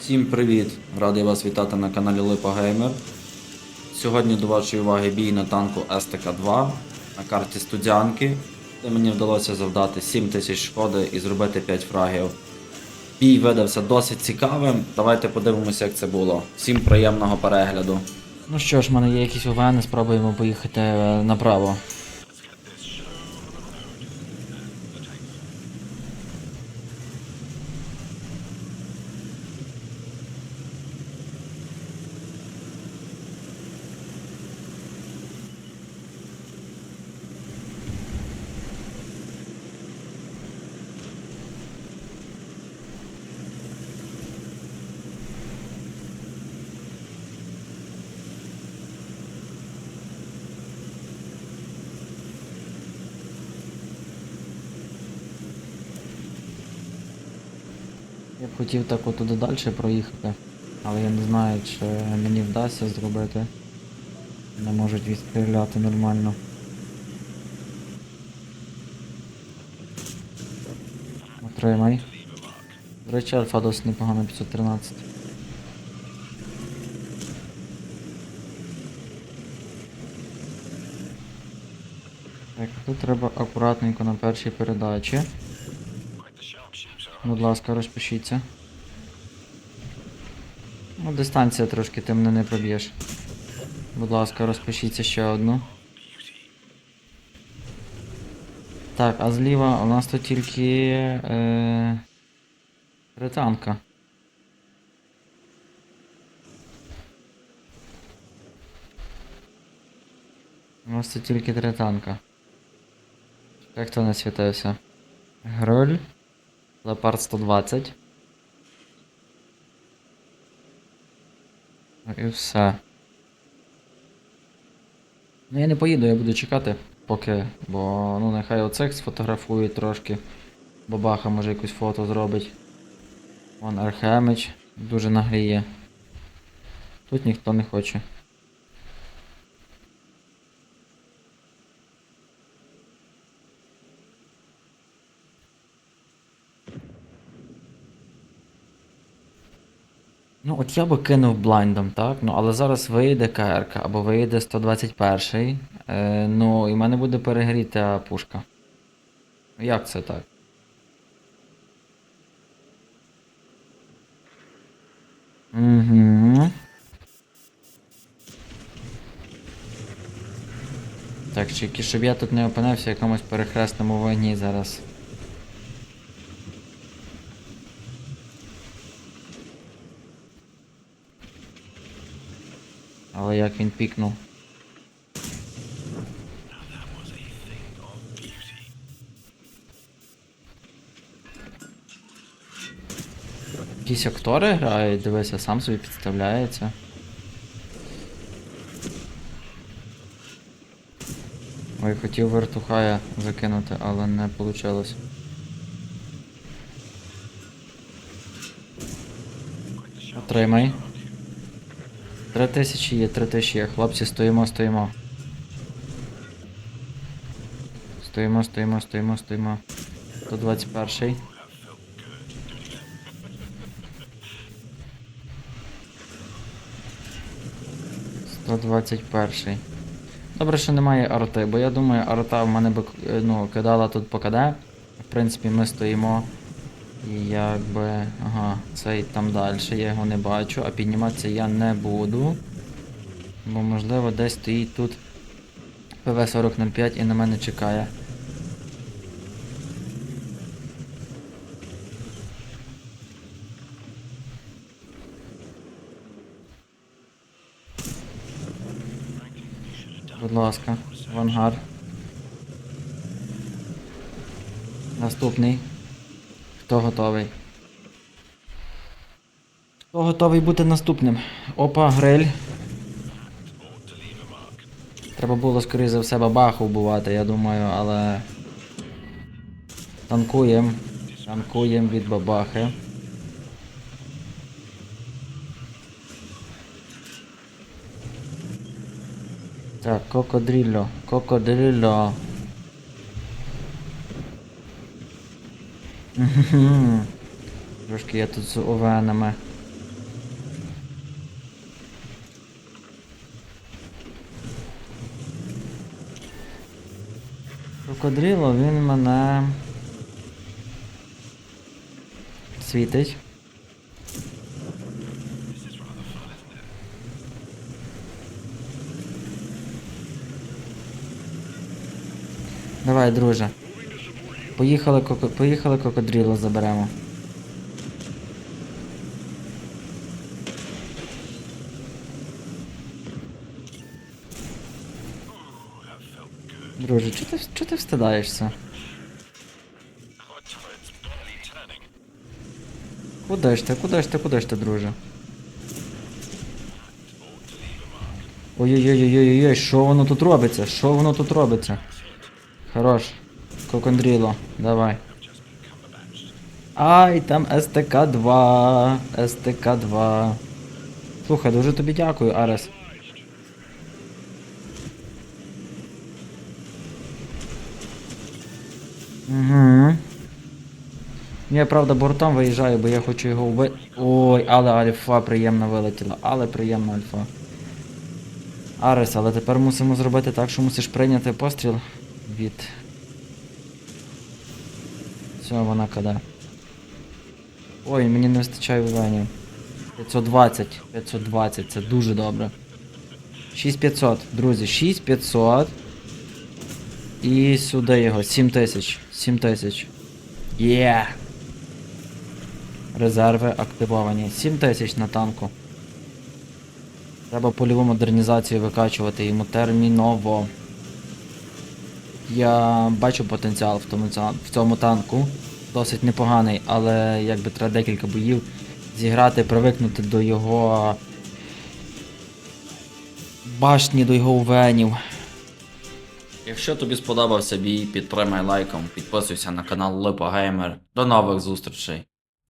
Всім привіт! Радий вас вітати на каналі Липа Геймер. Сьогодні до вашої уваги бій на танку СТК-2 на карті Студянки, де мені вдалося завдати 7 тисяч шкоди і зробити 5 фрагів. Бій видався досить цікавим. Давайте подивимося, як це було. Всім приємного перегляду. Ну що ж, в мене є якісь ОВН, спробуємо поїхати е, направо. Я б хотів так от туди далі проїхати, але я не знаю, чи мені вдасться зробити. Не можуть відстріляти нормально. Отримай. До речі, альфа досить непогано 513. Так, тут треба акуратненько на першій передачі. Будь ласка, розпишіться. Ну, дистанція трошки ти мене не проб'єш. Будь ласка, розпишіться ще одну. Так, а зліва у нас тут тільки е, ританка. У нас тут тільки три танка. Як хто не світився? Гроль. Леопард 120. Ну І все. Ну я не поїду, я буду чекати поки, бо ну нехай оцех сфотографує трошки. Бабаха може якусь фото зробить. Вон Архемич дуже нагріє. Тут ніхто не хоче. Ну, от я би кинув блайндом, так? Ну, але зараз вийде КРК або вийде 121. Е, ну, і в мене буде перегріта пушка. Як це так? Угу. Так, тільки щоб я тут не опинився в якомусь перехресному вогні зараз. Але як він пікнув. Якісь актори грають, дивися, сам собі підставляється. Ой, хотів вертухая закинути, але не вийшло. Отримай. Три тисячі є, три тисячі є. Хлопці, стоїмо, стоїмо. Стоїмо, стоїмо, стоїмо, стоїмо. 121. Сто двадцять перший. Добре, що немає арти, бо я думаю, арта в мене би е, ну, кидала тут по КД. В принципі, ми стоїмо. І якби. Ага, цей там далі, я його не бачу, а підніматися я не буду. Бо можливо десь стоїть тут ПВ-4005 і на мене чекає. Будь ласка, в ангар. Наступний. Хто готовий? Хто готовий бути наступним? Опа, гриль. Треба було, скоріше за все, бабаху вбивати, я думаю, але. Танкуємо. Танкуємо від бабахи. Так, кокодрілло, кокодрілло. Трошки я тут з овенами. Крокодрило він мене світить. Давай, друже. Поїхали. Поїхали крокодріло заберемо. Друже, чого ти, чого ти встидаєшся? Куди ж ти, куди ж ти, куди ж ти, друже? Ой-ой-ой-ой-ой, що воно тут робиться? Що воно тут робиться? Хорош. Кокондріло, давай. Ай, там СТК-2. СТК-2. Слухай, дуже тобі дякую, Арес. Угу. Я, правда, бортом виїжджаю, бо я хочу його вбити. Ой, але альфа приємно вилетіла, але приємна альфа. Арес, але тепер мусимо зробити так, що мусиш прийняти постріл від. Все, вона каде. Ой, мені не вистачає виванів. 520, 520, це дуже добре. 6500, друзі, 6500. І сюди його, 7000, 7000. Є! Резерви активовані. 7000 на танку. Треба польову модернізацію викачувати йому терміново. Я бачу потенціал в тому, в цьому танку. Досить непоганий, але якби треба декілька боїв зіграти, привикнути до його башні, до його увенів. Якщо тобі сподобався бій, підтримай лайком, підписуйся на канал Липа Геймер. До нових зустрічей!